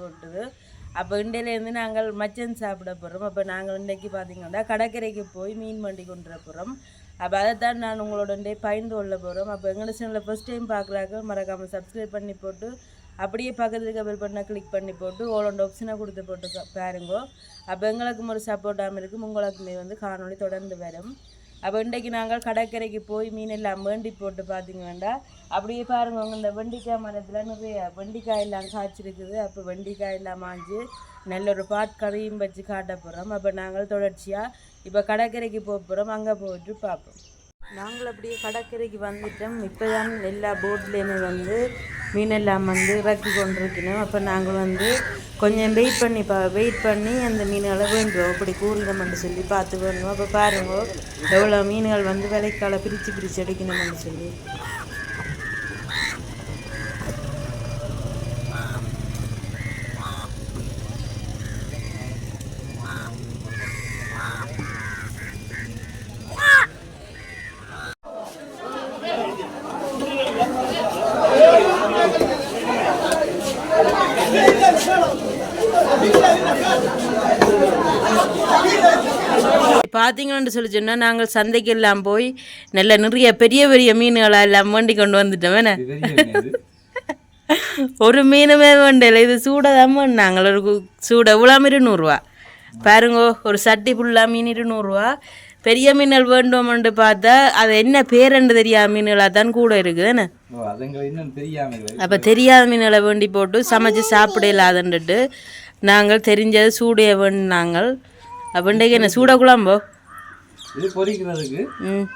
போட்டுது. அப்போ இண்டையிலேருந்து நாங்கள் மச்சன் சாப்பிட போகிறோம் அப்போ நாங்கள் இன்றைக்கு பார்த்திங்கன்னா கடற்கரைக்கு போய் மீன் வண்டி கொண்டு போகிறோம் அப்போ அதைத்தான் நான் உங்களோட பயந்து கொள்ள போகிறோம் அப்போ எங்களோட சேனலில் ஃபஸ்ட் டைம் பார்க்குறாங்க மறக்காமல் சப்ஸ்கிரைப் பண்ணி போட்டு அப்படியே பக்கத்தில் இருக்க பெல் பட்டனை கிளிக் பண்ணி போட்டு ஓலோண்ட ஆப்ஷனை கொடுத்து போட்டு பாருங்கோ. அப்போ எங்களுக்கும் ஒரு சப்போர்ட்டாகவும் இருக்கும். உங்களுக்குமே வந்து காணொளி தொடர்ந்து வரும். அப்போ இன்றைக்கு நாங்கள் கடற்கரைக்கு போய் மீன் எல்லாம் வேண்டி போட்டு பார்த்தீங்க வேண்டாம் அப்படியே பாருங்க உங்க இந்த வெண்டிக்காய் மரத்தில் நிறைய வெண்டிக்காய் எல்லாம் காய்ச்சிருக்குது. அப்போ வெண்டிக்காய் எல்லாம் மாஞ்சு நல்ல ஒரு பாட்கதையும் வச்சு காட்ட போகிறோம் அப்போ நாங்கள் தொடர்ச்சியாக இப்போ கடற்கரைக்கு போக போகிறோம் அங்கே போயிட்டு பார்ப்போம் நாங்கள் அப்படியே கடற்கரைக்கு வந்துட்டோம். இப்போ தான் எல்லா போட்லேயுமே வந்து மீனெல்லாம் வந்து இறக்கி கொண்டிருக்கணும். அப்போ நாங்கள் வந்து கொஞ்சம் வெயிட் பண்ணி பா வெயிட் பண்ணி அந்த மீன்களை வேண்டுவோம். அப்படி கூறினோம்னு சொல்லி பார்த்து வேணும் அப்போ பாருங்க எவ்வளோ மீன்கள் வந்து விலைக்கால பிரித்து பிரித்து எடுக்கணும்னு சொல்லி. பார்த்தீங்கன்னு சொல்லி சொன்னால் நாங்கள் சந்தைக்கு எல்லாம் போய் நல்ல நிறைய பெரிய பெரிய மீன்களை எல்லாம் வேண்டி கொண்டு வந்துட்டோம். ஒரு மீனுமே வேண்டல இது சூட தான் நாங்கள் ஒரு சூட இவ்வளோ இருநூறுவா. பாருங்க ஒரு சட்டி ஃபுல்லாக மீன் இருநூறுவா. பெரிய மீன்கள் வேண்டும்னு பார்த்தா அது என்ன பேரென்று தெரியாத மீன்களாக தான் கூட இருக்குது. என்ன? ஓ அதுங்க இன்னும் தெரியாம அப்போ தெரியாத மீன்களை வேண்டி போட்டு சமைச்சு சாப்பிட இல்லாதன்ட்டு நாங்கள் தெரிஞ்சது சூடைய வேண்டினாங்கள் அப்படின்றைக்கு என்ன? சூட குழம்போ? இது பொரிக்கிறதுக்கு ம்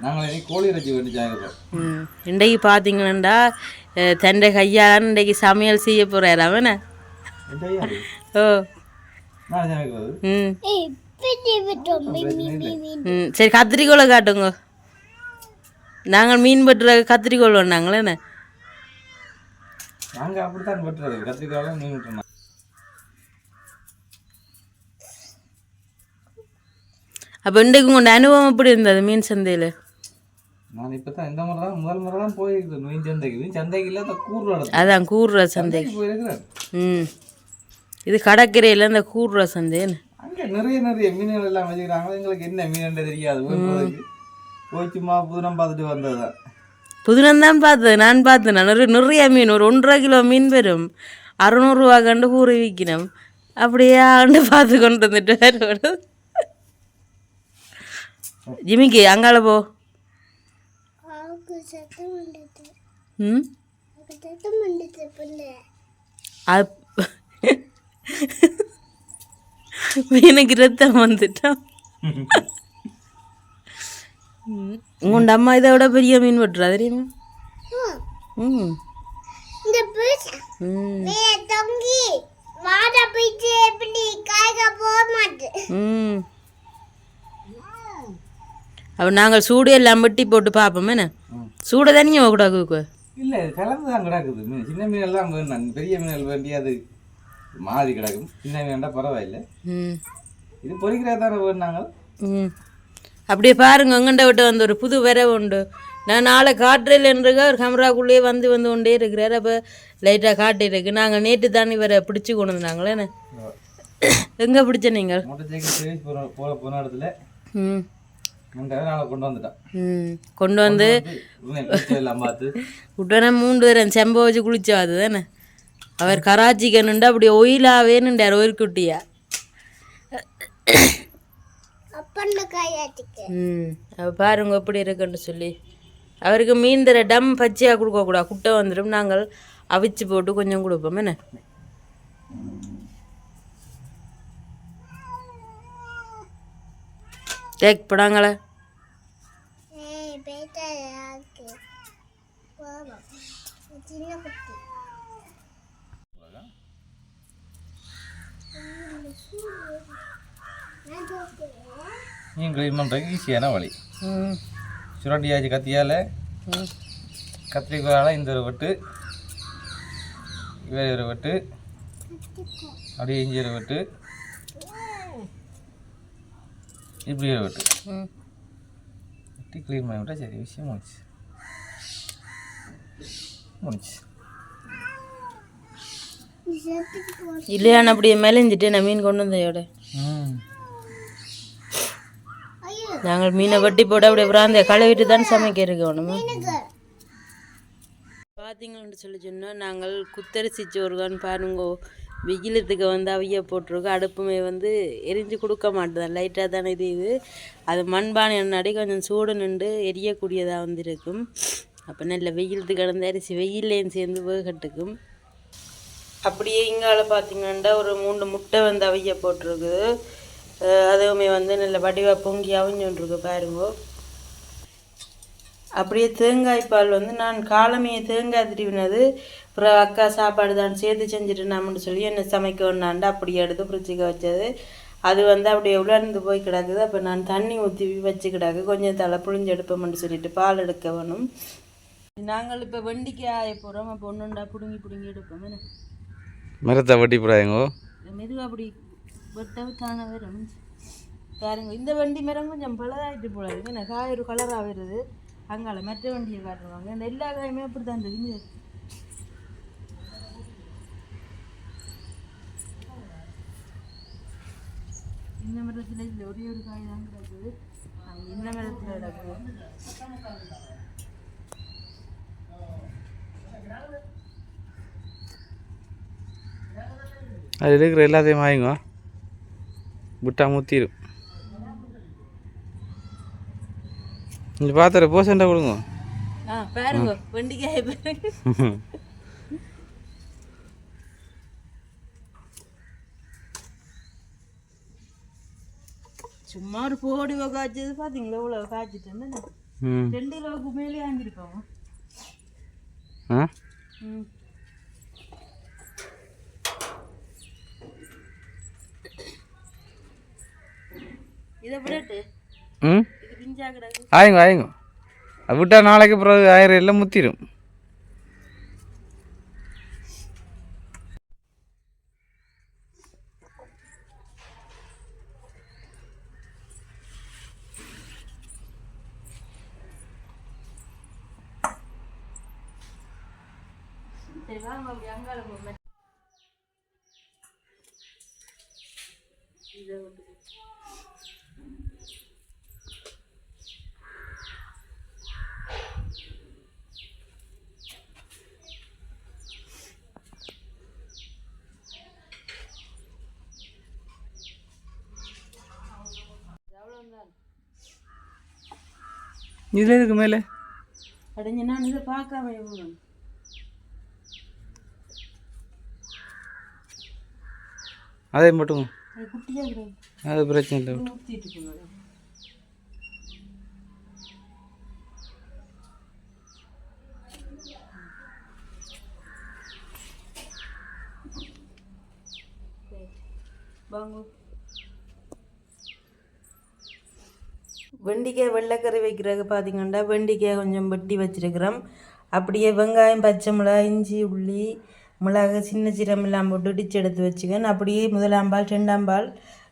நாங்கள் இனி கோழி இறைச்சி வேண்டிச்சாங்க ம் இன்றைக்கு பார்த்தீங்கன்னா தண்டை கையால் இன்றைக்கு சமையல் செய்ய போகிறார் அவனை ஓ. ம். சரி கத்திரிக்கோலை காட்டுங்க. நாங்கள் மீன் பட்டுற கத்திரிக்கோல் வேணாங்களே என்ன? நாங்க அப்படித்தான் வெட்டுறது. கத்திரிக்காயெல்லாம் மீன் விட்டுறோம் அப்போ இன்றைக்கு உங்களோட அனுபவம் எப்படி இருந்தது மீன் சந்தையில்? நான் இப்போ தான் இந்த முறை தான் முதல் முறை தான் போயிருக்கிறேன் மீன் சந்தைக்கு. மீன் சந்தைக்கு இல்லாத கூறு நடத்தும் அதான் கூறுற சந்தை. போயிருக்கிறேன் ம். இது கடற்கரையில் இந்த கூறுற சந்தைன்னு அங்கே நிறைய நிறைய மீன்கள் எல்லாம் வச்சுக்கிறாங்க. எங்களுக்கு என்ன மீன் தெரியாது போய் சும்மா புதினம் பார்த்துட்டு வந்தது தான் புதினந்தான் பார்த்தது. நான் பார்த்தேன் நிறைய நிறைய மீன் ஒரு ஒன்றரை கிலோ மீன் வரும் அறநூறுவா கண்டு கூறி விற்கணும் அப்படியே ஆண்டு பார்த்து கொண்டு வந்துட்டு வருவது ஜிமிக்கி அங்கால அப். மீனுக்கு ரத்தம் வந்துட்டான் ம். உங்க அம்மா இதை விட பெரிய மீன் வெட்டுறா தெரியுமா? ம். ம். ம். அப்போ நாங்கள் சூடு எல்லாம் வெட்டி போட்டு பார்ப்போம் என்ன. சூட தனியாக கூட கூக்கு இல்லை கலந்து தான் கிடக்குது. மீன் சின்ன மீன் எல்லாம் வேணும் பெரிய மீன்கள் வேண்டி அது மாதிரி கிடக்கும். சின்ன மீன் வேண்டாம் பரவாயில்லை. ம். இது பொறிக்கிறதா தானே வேணாங்க ம். அப்படியே பாருங்க எங்கண்ட விட்டு வந்து ஒரு புது வரவு உண்டு. நான் நாளை காட்டுறேன்ருக்க ஒரு கேமராக்குள்ளேயே வந்து வந்து கொண்டே இருக்கிறார். அப்போ லைட்டாக காட்டியிருக்கு. நாங்கள் நேற்று தானே வர பிடிச்சி கொண்டு வந்தாங்களே எங்கே பிடிச்ச நீங்கள்? போன இடத்துல. ம். கொண்டு வந்துட்டான். ம் கொண்டு வந்து உடனே மூன்று பேரும் செம்ப வச்சு குளிச்சா அது தானே? அவர் கராச்சிக்கு நின்று அப்படி ஒயிலாவே நின்றார் ஒரு குட்டியா. பாருங்க எப்படி இருக்குன்னு சொல்லி. அவருக்கு மீன் தர டம் பச்சையாக கொடுக்கக்கூடாது. குட்டை வந்துடும். நாங்கள் அவிச்சு போட்டு கொஞ்சம் கொடுப்போம். என்ன? டேக் படாங்களே மீன் கிளீன் பண்ணுறதுக்கு ஈஸியான வழி சுரண்டியாச்சு கத்தியால் ம் கத்திரிக்காயால் இந்த ஒரு வெட்டு இவர் ஒரு வெட்டு அப்படியே இஞ்சி ஒரு வெட்டு இப்படி ஒரு வெட்டு. வெட்டி க்ளீன் பண்ணி விட்டா சரி விஷயம் முடிச்சு முடிச்சு இல்லையான அப்படியே மெலிஞ்சிட்டு நான் மீன் கொண்டு வந்தையோட ம். நாங்கள் மீனை வெட்டி போட்டு அப்படியே பிராந்த கழுவிட்டு தான் சமைக்க இருக்கணும் பார்த்தீங்கன்னு சொல்லி சொன்னால் நாங்கள் குத்தரிசி சோறுகான்னு பாருங்கோ. வெயிலத்துக்கு வந்து அவிய போட்டிருக்கோம். அடுப்புமே வந்து எரிஞ்சு கொடுக்க மாட்டேன் லைட்டாக தானே இது இது. அது மண்பானை என்னடி கொஞ்சம் சூடு நின்று எரியக்கூடியதாக வந்திருக்கும். அப்போ நல்ல வெயிலத்துக்கு கடந்த அரிசி வெயில்லையும் சேர்ந்து வேகட்டுக்கும். அப்படியே இங்கால பார்த்தீங்கன்னா ஒரு மூணு முட்டை வந்து அவிய போட்டிருக்குது. அதுவுமே வந்து நல்ல வடிவாக பொங்கி அவிஞ்சோன்றிருக்கு பாருங்கோ. அப்படியே தேங்காய் பால் வந்து நான் காலமே தேங்காய் திருவினது அப்புறம் அக்கா சாப்பாடு தான் சேர்த்து செஞ்சுட்டு நாமன்னு சொல்லி என்ன சமைக்க வேணாண்டு அப்படியே எடுத்து ஃப்ரிட்ஜுக்கு வச்சது. அது வந்து அப்படியே உலர்ந்து போய் கிடக்குது. அப்போ நான் தண்ணி ஊற்றி வச்சு கிடக்கு. கொஞ்சம் தலை புழிஞ்சு எடுப்போம்னு சொல்லிட்டு பால் எடுக்க வேணும். நாங்கள் இப்போ வெண்டிக்காய் ஆய போகிறோம் அப்போ ஒன்றுண்டா பிடுங்கி பிடுங்கி எடுப்போம். என்ன? மரத்தை வட்டி போடாதீங்கோ மெதுவாக அப்படி வெட்ட தானே வரும் பாருங்க இந்த வண்டி மரம் கொஞ்சம் பழதாயிட்டு இருக்கு. எனக்கு காய் ஒரு கலராக வருது. அங்கால மற்ற வண்டியை காட்டுவாங்க. இந்த எல்லா காயுமே அப்படி தான் இருக்குது இந்த மரத்தில் இதில் ஒரே ஒரு காய் தான் கிடக்குது. இந்த மரத்தில் கிடக்குது அது இருக்கிற எல்லாத்தையும் வாங்குவோம் விட்டா முத்திரும். இந்த பாத்திர போசண்டா கொடுங்க ஆ பாருங்க வெண்டிக்காய் பாருங்க. சும்மா ஒரு போடி காய்ச்சது பார்த்தீங்களா இவ்வளோ காய்ச்சிட்டேன்னு ம். ரெண்டு கிலோவுக்கு மேலே வாங்கியிருப்போம் ஆ? ம் இதை விடட்டு ம் இது பிஞ்சா கிடக்கு ஆயுங்க ஆயுங்க. அது விட்டா நாளைக்கு பிறகு ஆயிரம் எல்லாம் முத்திரும் சரி வாங்க அப்படி அங்கால போங்க இதை விட்டு இதில் இருக்கு மேலே? அடைஞ்சு நான் இதை பார்க்காம அதே மட்டும்? அது பிரச்சனை இல்லை. வாங்க. வெண்டிக்காய் வெள்ளைக்கறி வைக்கிறதுக்கு பார்த்திங்கன்னா வெண்டிக்காய் கொஞ்சம் வெட்டி வச்சுருக்கிறோம். அப்படியே வெங்காயம் பச்சை மிளகாய் இஞ்சி உள்ளி மிளகு சின்ன சீரம் எல்லாம் போட்டு இடிச்சு எடுத்து வச்சுக்கேன் அப்படியே முதலாம் பால் ரெண்டாம் பால்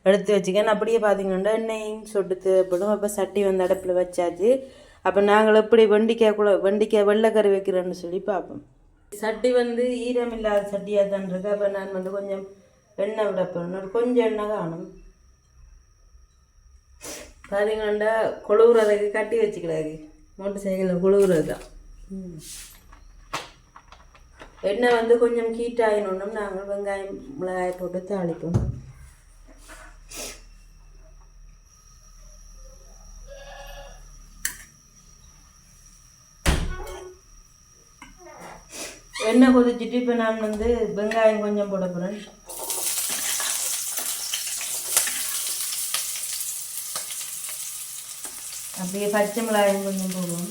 எடுத்து வச்சுக்கேன் அப்படியே பார்த்திங்கன்னா எண்ணெயும் சொட்டு தேவைப்படும் அப்போ சட்டி வந்து அடுப்பில் வச்சாச்சு. அப்போ நாங்கள் எப்படி வெண்டிக்காய் குழ வெண்டிக்காய் வெள்ளைக்கறி வைக்கிறோன்னு சொல்லி பார்ப்போம். சட்டி வந்து ஈரம் இல்லாத சட்டியாக தான் இருக்கு. அப்போ நான் வந்து கொஞ்சம் எண்ணெய் விட போகணும் கொஞ்சம் எண்ணெய் காணும். பார்த்தீங்கன்னா கொழுவுறதுக்கு கட்டி வச்சுக்கிறாரு மோட்டர் சைக்கிளில் கொழுவுறது தான் எண்ணெய் வந்து கொஞ்சம் ஹீட் ஆகினோன்னு நாங்கள் வெங்காயம் மிளகாய் போட்டு தாளிப்போம். எண்ணெய் கொதிச்சுட்டு இப்போ நான் வந்து வெங்காயம் கொஞ்சம் போட போகிறேன் அப்படியே பச்சை மிளகாயும் கொஞ்சம் போடுவோம்.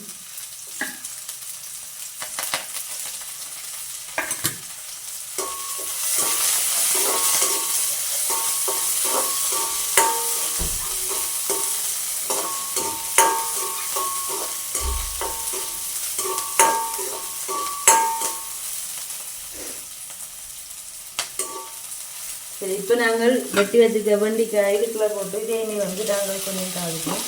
சரி இப்போ நாங்கள் வெட்டி வச்சுக்க வெண்டிக்காய் இதுக்குள்ளே போட்டு தேனி வந்து நாங்கள் கொஞ்சம் தாளிப்போம்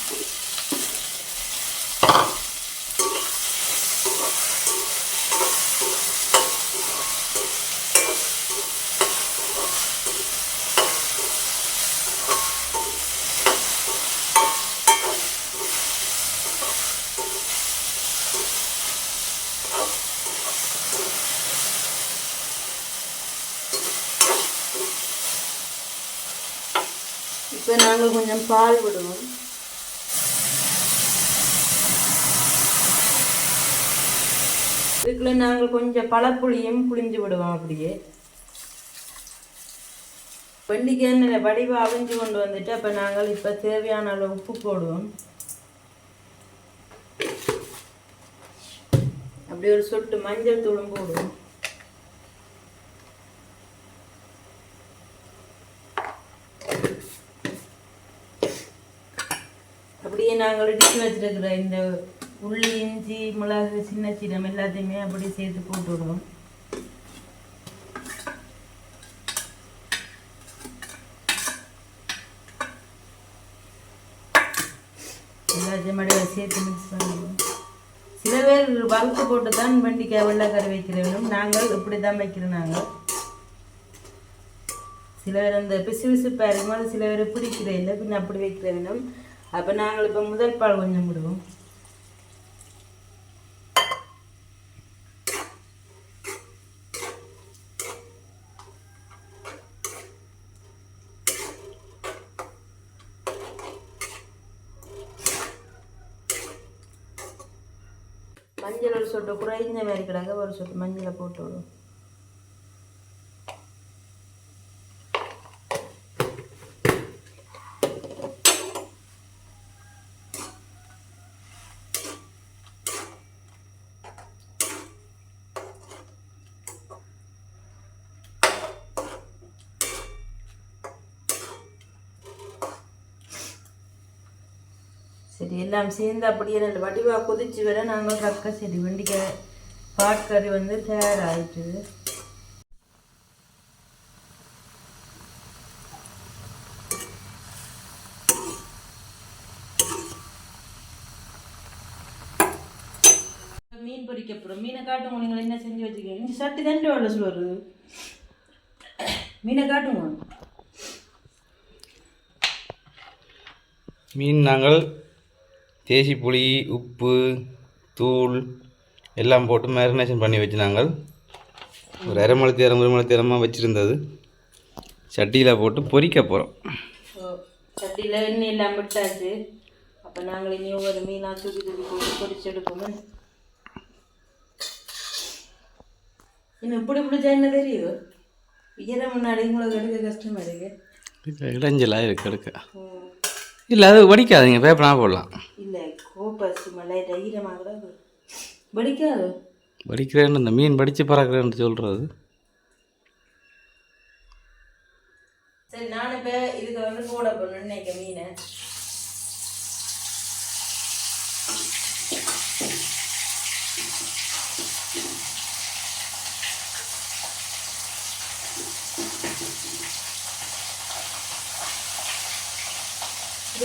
நாங்கள் கொஞ்சம் பால் விடுவோம். இதுக்குள்ள நாங்கள் கொஞ்சம் பழப்புளியும் புளிஞ்சு விடுவோம் அப்படியே. வெண்டிக்காய் எண்ணெயில் அவிஞ்சு கொண்டு வந்துட்டு அப்போ நாங்கள் இப்போ தேவையான அளவு உப்பு போடுவோம். அப்படி ஒரு சொட்டு மஞ்சள் தூளும் போடுவோம் அப்படியே நாங்கள் இடித்து வச்சிருக்கிற இந்த உள்ளி இஞ்சி மிளகு சின்ன சீரம் எல்லாத்தையுமே அப்படியே சேர்த்து போட்டு விடுவோம். எல்லாத்தையும் அப்படியே சேர்த்து மிக்ஸ் பண்ணுவோம் சில பேர் வறுத்து போட்டு தான் வெண்டிக்காய் வெள்ளைக்கறி வைக்கிறவங்களும் நாங்கள் இப்படி தான் வைக்கிறோம் நாங்கள். சில பேர் அந்த பிசு பிசுப்பாக இருக்கும் சில பேர் பிடிக்கிற இல்லை பின்ன அப்படி வைக்கிறவனும் அப்போ நாங்கள் இப்போ முதல் பால் கொஞ்சம் விடுவோம். மஞ்சள் ஒரு சொட்டு குறைஞ்ச மாதிரி கிடக்க ஒரு சொட்டு மஞ்சளை போட்டு விடுவோம். சரி எல்லாம் சேர்ந்து அப்படியே நல்ல வடிவாக கொதிச்சு வர நாங்கள் கக்க சரி வெண்டிக்காய் பாட்கறி வந்து தயாராகிட்டு மீன் பொரிக்க போகிறோம் மீனை காட்டுங்க. நீங்கள் என்ன செஞ்சு வச்சுக்கீங்க இஞ்சி சட்டி தண்டு வரல சொல்லுவாரு மீனை காட்டுங்க. மீன் நாங்கள் தேசி புளி உப்பு தூள் எல்லாம் போட்டு மேரினேஷன் பண்ணி வச்சு நாங்கள் ஒரு அரை மணி நேரம் ஒரு மணி நேரமாக வச்சுருந்தது. சட்டியில் போட்டு பொரிக்க போகிறோம் சட்டியில் எண்ணெய் எல்லாம் விட்டாச்சு. அப்போ நாங்கள் இனி ஒவ்வொரு மீனாக தூக்கி தூக்கி போட்டு பொரிச்சு எடுப்போம் இன்னும் இப்படி பிடிச்சா என்ன தெரியும் உயர முன்னாடி உங்களுக்கு எடுக்க கஷ்டமா இருக்கு. இடைஞ்சலாக இருக்கு எடுக்க இல்லை அது வடிக்காதீங்க பேப்பராக போடலாம். இல்லை கோப்பரிசி மலை ஈரமாக கூட இருக்கு. வடிக்காது. வடிக்கிறேன்னு இந்த மீன் வடித்து பறக்கிறேன்னு சொல்கிறது சரி நான் இப்போ இதுக்கு வந்து போட போகணும்னு நினைக்க மீனை.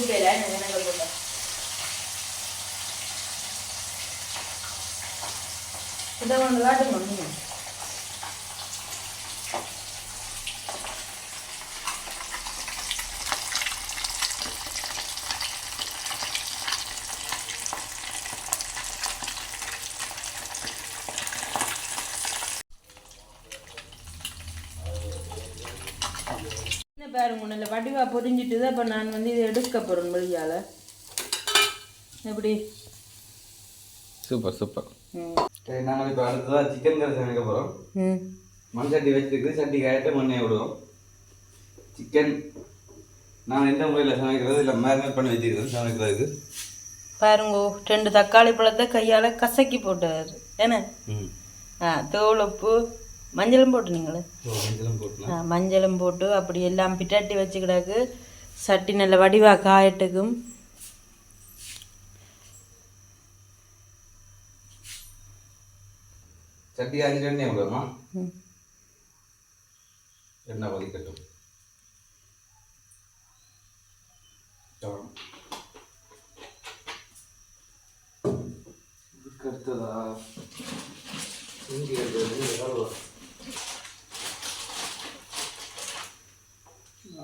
இது பேரா எனக்கு போட்டேன் இதை ஒன்று பாருங்க நல்ல வடிவா பொரிஞ்சிட்டு தான் இப்போ நான் வந்து இதை எடுக்க போகிறேன் வழியால் எப்படி? Super super. ம். சரி நாங்கள் இப்போ அடுத்ததாக சிக்கன் கறி சமைக்க போகிறோம் ம். மண் சட்டி வச்சுருக்கு சட்டி காயத்தை மண்ணை விடுவோம். சிக்கன் நான் எந்த முறையில் சமைக்கிறது? இல்லை மேரினேட் பண்ணி வச்சுக்கிறது சமைக்கிறதுக்கு பாருங்க ரெண்டு தக்காளி பழத்தை கையால் கசக்கி போட்டார். என்ன? ம். ஆ தோல் உப்பு மஞ்சளும் போட்டுனீங்களே? மஞ்சளும் போட்டு அப்படி எல்லாம் பிட்டாட்டி வச்சுக்கிடாக்கு சட்டி நல்ல வடிவா காயட்டுக்கும். சட்டி அஞ்சு எண்ணெய் விடுவோமா ம். எண்ணெய். இதுக்கு அடுத்ததா? இஞ்சி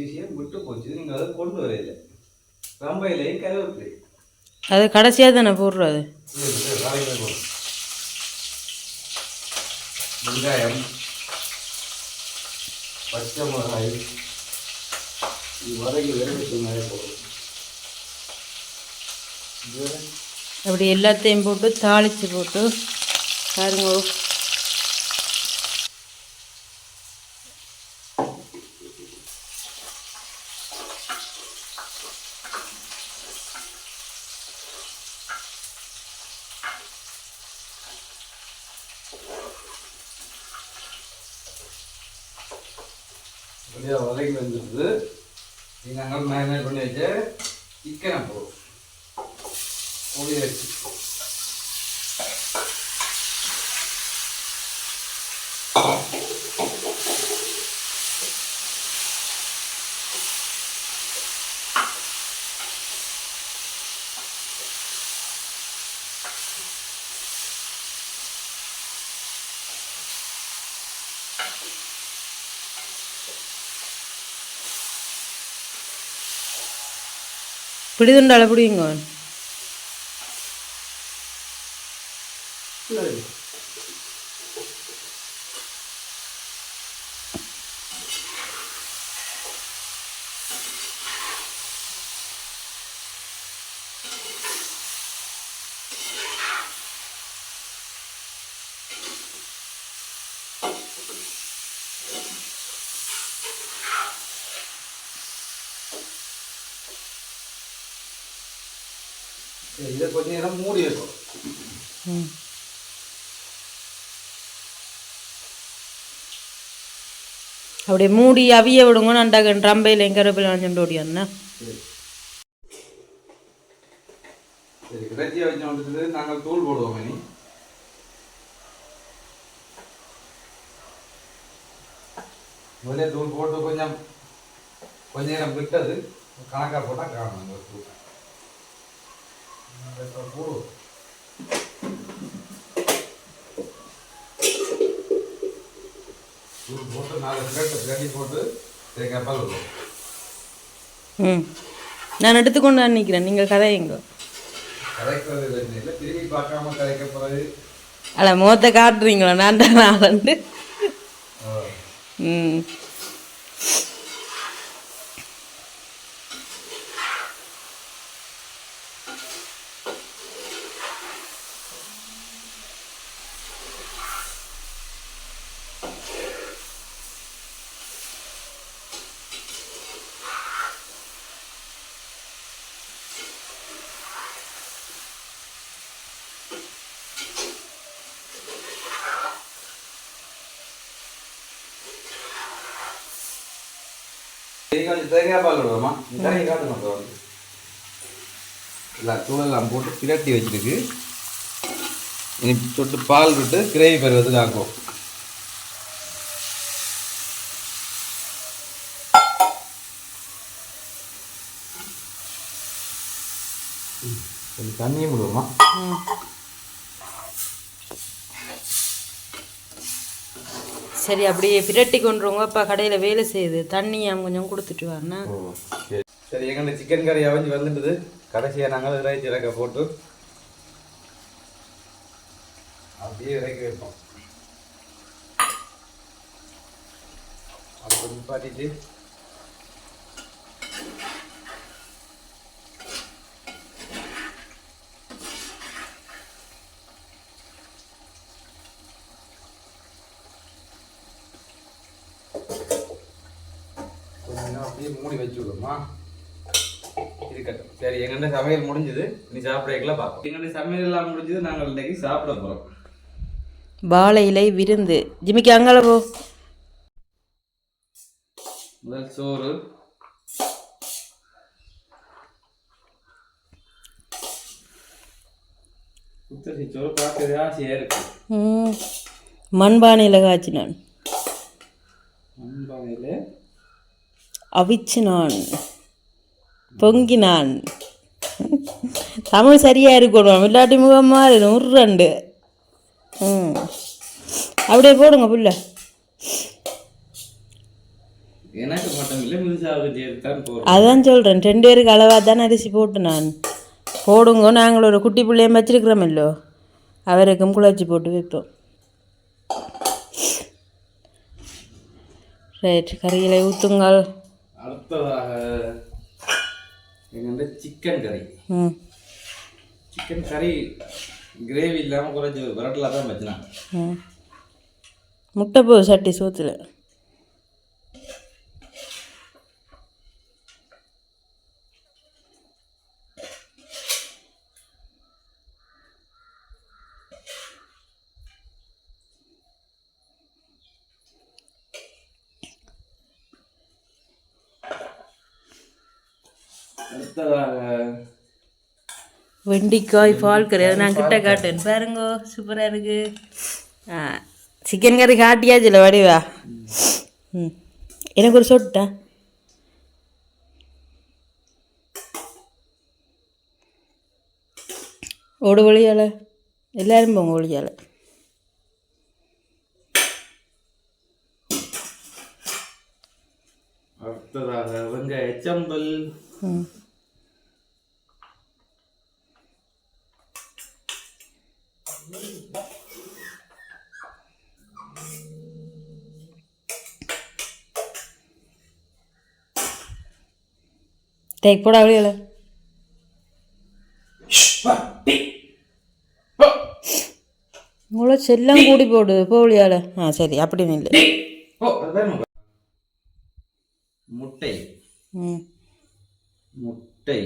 விஷயம் விட்டு போச்சு நீங்கள் அதை கொண்டு வரையில. ரம்பையிலே கருவேப்பிலை. அது கடைசியாக தானே போடுறது. வெங்காயம் பச்சை மிளகாய் வதக்கி வெறும் வெங்காயம் போடும் இது வேற. அப்படி எல்லாத்தையும் போட்டு தாளித்து போட்டு பாருங்க. அப்படியே வதக்கி வந்துடுது நாங்கள் மேரினேட் பண்ணி வச்சு சிக்கனை போடுவோம் புளி வச்சு. பிடிதுண்டால பிடிங்க இதை கொஞ்ச நேரம் மூடி வைக்கும் ம். அப்படியே மூடி அவிய விடுங்க நண்டாக ரம்பையில் எங்கே கருவேப்பிலை வாங்கிட்டு ஓடியாண்ணா சரி. இறைச்சியை வச்சு வந்துட்டு நாங்கள் தூள் போடுவோம் இனி. முதலே தூள் போட்டு கொஞ்சம் கொஞ்ச நேரம் விட்டது கணக்காக போட்டால் காணும் தூள் போடுவோம் தூள் போட்டு நாலு பிளேட்டு பிளேட்டி போட்டு தேங்காய் பால் விடுவோம் ம். நான் எடுத்துக்கொண்டு நிற்கிறேன் நீங்கள் கதையுங்க. கதைக்கிறது இல்லை இல்லை திரும்பி பார்க்காம கதைக்க போகிறது அல்ல முகத்தை காட்டுறீங்களா? நான் தான் நாளண்டு ம் இது கொஞ்சம் தேங்காய் பால் விடுவோமா தேங்காய் காட்டு மட்டும் இல்லை தூளெல்லாம் போட்டு பிரட்டி வச்சிருக்கு. இனி தொட்டு பால் விட்டு கிரேவி பருவத்துக்கு ஆக்குவோம் கொஞ்சம் தண்ணியும் விடுவோமா. சரி அப்படியே பிரட்டி கொண்டுருவோங்க. அப்பா கடையில் வேலை செய்யுது. தண்ணி அவன் கொஞ்சம் கொடுத்துட்டு வரேன்னா சரி எங்கள்கிட்ட சிக்கன் கறி அவஞ்சி வந்துட்டுது கடைசியாக நாங்கள் இறைச்சி இறக்க போட்டு அப்படியே இறக்கி வைப்போம். அப்போ நிப்பாட்டிட்டு அப்படியே மூடி வச்சு விடுமா இருக்கட்டும் சரி எங்கள்கிட்ட சமையல் முடிஞ்சது நீ சாப்பிட்றீங்களா பார்ப்போம். எங்கள்கிட்ட சமையல் எல்லாம் முடிஞ்சது நாங்கள் இன்னைக்கு சாப்பிட போகிறோம் வாழை இலை விருந்து. ஜிமிக்கு அங்கால போ. முதல் சோறு. குத்தரி சோறு பார்க்கறது ஆசையாக இருக்கு. மண்பானையில் காய்ச்சினான் மண்பானையில் அவிச்சினான் பொங்கினான். தமிழ் சரியா இருக்கணும். இல்லாட்டி முகம் மாறி. நூறு ரெண்டு ம். அப்படியே போடுங்க புள்ள. அதான் சொல்கிறேன் ரெண்டு பேருக்கு அளவாக தானே அரிசி போட்டு நான். போடுங்க. நாங்கள் ஒரு குட்டி பிள்ளையும் வச்சிருக்கிறோமில்லோ அவருக்கும் குழச்சி போட்டு வைப்போம் ரைட். கறிகளை ஊற்றுங்கள் அடுத்ததாக எங்கள்கிட்ட சிக்கன் கறி சிக்கன் கறி கிரேவி இல்லாமல் குறைச்சி விரட்டலாக தான் வச்சுனாங்க. முட்டை போ சட்டி சோத்தில். வெண்டிக்காய் பால் கறி. அதை நான் கிட்ட காட்டேன் பாருங்கோ சூப்பராக இருக்கு. சிக்கன் கறி காட்டியாச்சுல வடிவா? ம். எனக்கு ஒரு சொட்டா ஓடு வழியால் எல்லாரும் போங்க வழியால் அடுத்ததாக வெங்காய சம்பல். ம். டேக் போடா வழியால் உங்களை செல்லம் கூடி போடு போலியால ஆ சரி அப்படின்னு இல்லை முட்டை. ம். முட்டை.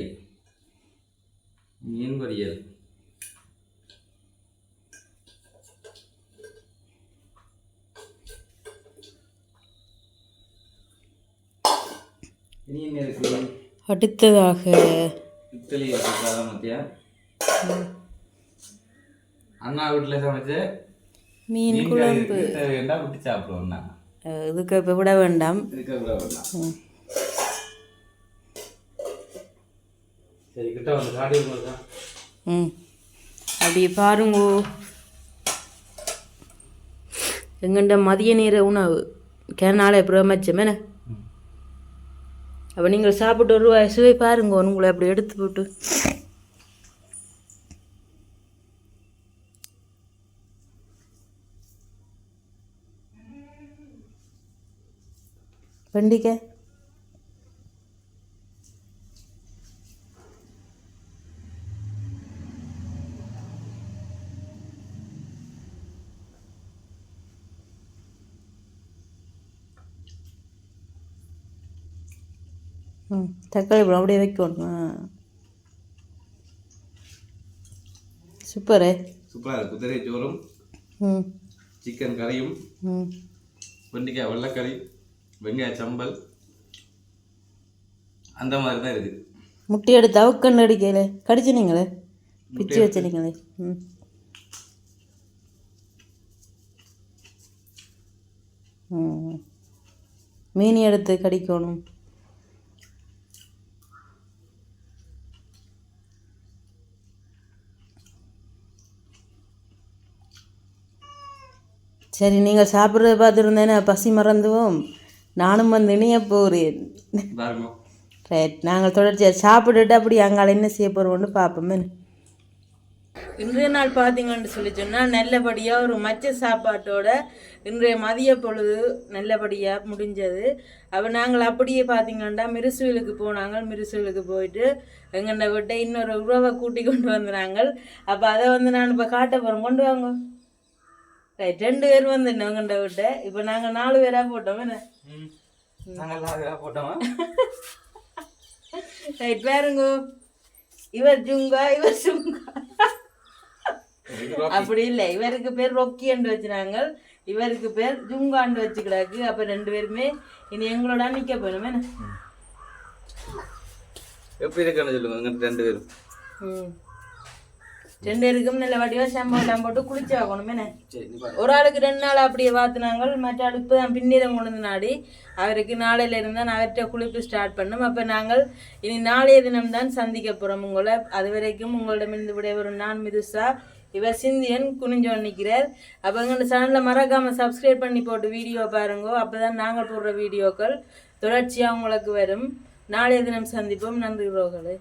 மீன் பொரியல் இனி என்ன இருக்கு? அடுத்ததாக இட்லி இருக்காத மத்தியா? அண்ணா வீட்டில் சமைச்ச மீன் இருக்கு. தேவைன்னா விட்டு சாப்பிடுவோம் நான் அஹ், இதுக்கு இப்போ விட வேண்டாம். வேண்டாம். சரி கிட்ட வந்து காடி ம். அப்படியே பாருங்கோ. எங்கண்ட மதிய நேர உணவு? கேனால என்ன? அப்போ நீங்கள் சாப்பிட்டு ஒரு சுவை பாருங்க உங்களை அப்படி எடுத்து போட்டு. பண்டிகை ம் தக்காளி பழம் அப்படியே வைக்கணும். சூப்பரு. சூப்பராக குதிரை சோறும் ம். சிக்கன் கறியும் ம். வெண்டைக்காய் வெள்ளைக்கறி வெங்காய சம்பல் அந்த மாதிரி தான் இருக்குது முட்டை எடுத்து அவுக்கண்ணு அடிக்கல கடிச்சினீங்களே பிச்சு வச்சிருக்கீங்களே ம். மீன் எடுத்து கடிக்கணும். சரி நீங்கள் சாப்பிட்றத பார்த்துருந்தேனே பசி மறந்துவோம். நானும் வந்து இணைய போகிறேன் ரைட் நாங்கள் தொடர்ச்சியாக சாப்பிட்டுட்டு அப்படி அங்கால என்ன செய்ய போகிறோம்னு பார்ப்போமே. இன்றைய நாள் பார்த்தீங்கன்னு சொல்லி சொன்னால் நல்லபடியாக ஒரு மச்ச சாப்பாட்டோட இன்றைய மதிய பொழுது நல்லபடியாக முடிஞ்சது. அப்போ நாங்கள் அப்படியே பார்த்தீங்கன்னா மிருசுவிலுக்கு போனாங்க. மிருசுவிலுக்கு போயிட்டு எங்கண்ட விட்ட இன்னொரு உறவை கூட்டி கொண்டு வந்தாங்க அப்போ அதை வந்து நான் இப்போ காட்ட போகிறோம் கொண்டு வாங்க. ரைட் ரெண்டு பேர் வந்து எங்கண்ட விட்ட. இப்போ நாங்கள் நாலு பேராக போட்டோம் என்ன? நாங்கள் போட்டோமா? ரைட் பாருங்க. இவர் ஜுங்கா இவர் சுங்கா. அப்படி இல்லை. இவருக்கு பேர் ரொக்கி என்று வச்சுனாங்க. இவருக்கு பேர் ஜுங்காண்டு வச்சுக்கிறாக்கு. அப்ப ரெண்டு பேருமே இனி எங்களோட நிக்க போயிடும் என்ன? எப்படி இருக்குன்னு சொல்லுங்க. ரெண்டு பேரும். ம். ரெண்டு பேருக்கும் நல்ல வடிவா ஷாம்பு எல்லாம் போட்டு குளிச்சு ஆகணும் என்ன ஒரு ஆளுக்கு ரெண்டு நாள் அப்படியே வாத்துனாங்க மற்ற ஆள் இப்போ தான் பின்னிடம் கொண்டு நாடி. அவருக்கு நாளையில இருந்தால் அவர்கிட்ட குளிப்பு ஸ்டார்ட் பண்ணோம். அப்போ நாங்கள் இனி நாளைய தினம் தான் சந்திக்க போகிறோம் உங்களை. அது வரைக்கும் உங்களிடமிருந்து விடைபெறும் நான் மிதுசா. இவர் சிந்தியன் குனிஞ்சோன் நிற்கிறார். அப்போ எங்களோட சேனலில் மறக்காமல் சப்ஸ்கிரைப் பண்ணி போட்டு வீடியோ பாருங்க. அப்போ தான் நாங்கள் போடுற வீடியோக்கள் தொடர்ச்சியாக உங்களுக்கு வரும். நாளைய தினம் சந்திப்போம். நன்றி ரோகளே